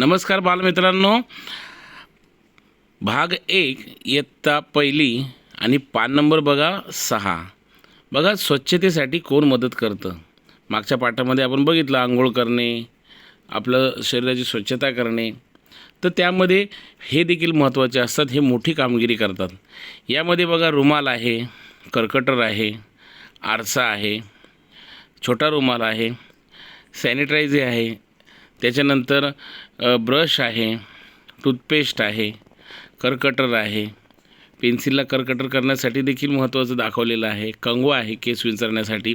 नमस्कार बालमित्रांनो. भाग एक इयत्ता पहिली आणि पान नंबर बघा सहा. बघा स्वच्छतेसाठी कोण मदत करतं? मागच्या पाठामध्ये आपण बघितलं आंघोळ करणे आपलं शरीराची स्वच्छता करणे. तर त्यामध्ये हे देखील महत्त्वाचे असतात हे मोठी कामगिरी करतात. यामध्ये बघा रुमाल आहे कर्कटर आहे आरसा आहे छोटा रुमाल आहे सॅनिटायझर आहे त्याच्यानंतर ब्रश आहे टूथपेस्ट आहे करकटर आहे. पेन्सिलला करकटर करण्यासाठी देखील महत्त्वाचं दाखवलेलं आहे. कंगवा आहे केस विंचरण्यासाठी.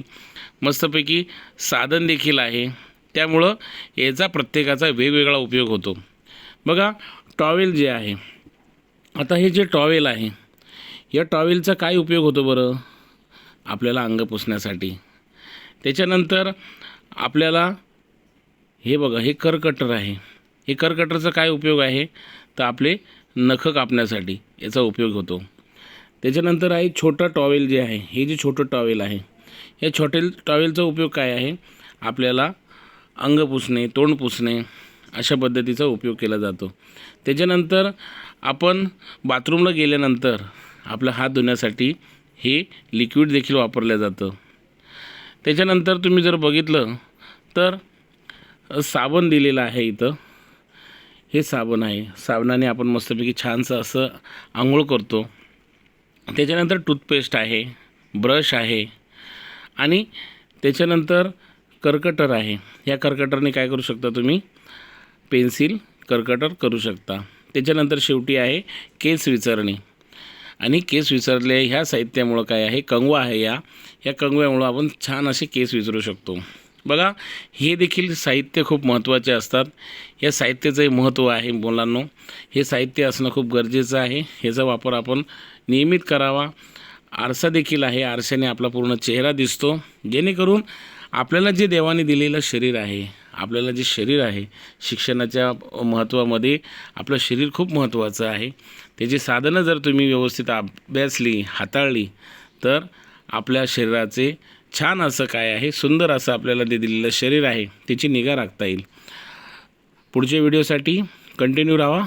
मस्तपैकी साधन देखील आहे. त्यामुळं याचा प्रत्येकाचा वेगवेगळा उपयोग होतो. बघा टॉवेल जे आहे आता हे जे टॉवेल आहे या टॉवेलचा काय उपयोग होतो बरं? आपल्याला अंग पुसण्यासाठी. त्याच्यानंतर आपल्याला हे बघा हे करकटर आहे. हे करकटरचा काय उपयोग आहे? तर आपले नखं कापण्यासाठी याचा उपयोग होतो. त्याच्यानंतर आहे छोटं टॉवेल जे आहे हे जे छोटं टॉवेल आहे या छोटेल टॉवेलचा उपयोग काय आहे? आपल्याला अंग पुसणे तोंड पुसणे अशा पद्धतीचा उपयोग केला जातो. त्याच्यानंतर आपण बाथरूमला गेल्यानंतर आपला हात धुण्यासाठी हे लिक्विड देखील वापरलं जातं. त्याच्यानंतर तुम्ही जर बघितलं तर साबण दिलेलं आहे इथं. हे साबण आहे. साबणाने आपण मस्तपैकी छानसं असं आंघोळ करतो. त्याच्यानंतर टूथपेस्ट आहे ब्रश आहे आणि त्याच्यानंतर कर्कटर आहे. या कर्कटरने काय करू शकता तुम्ही? पेन्सिल कर्कटर करू शकता. त्याच्यानंतर शेवटी आहे केस विचरणे. आणि केस विचारले ह्या साहित्यामुळं काय आहे? कंगवा आहे या. या कंगव्यामुळं आपण छान असे केस विचारू शकतो. बघा हे देखील साहित्य खूप महत्त्वाचे असतात. या साहित्याचंही महत्त्व आहे मुलांनो. हे साहित्य असणं खूप गरजेचं आहे. ह्याचा वापर आपण नियमित करावा. आरसा देखील आहे. आरशाने आपला पूर्ण चेहरा दिसतो. जेणेकरून आपल्याला जे देवाने दिलेलं शरीर आहे आपल्याला जे शरीर आहे शिक्षणाच्या महत्त्वामध्ये आपलं शरीर खूप महत्त्वाचं आहे. त्याची साधनं जर तुम्ही व्यवस्थित अभ्यासली हाताळली तर आपल्या शरीराचे छान असं काय आहे सुंदर असं आपल्याला ते दिलेलं शरीर आहे त्याची निगा राखता येईल. पुढच्या व्हिडिओसाठी कंटिन्यू राहा.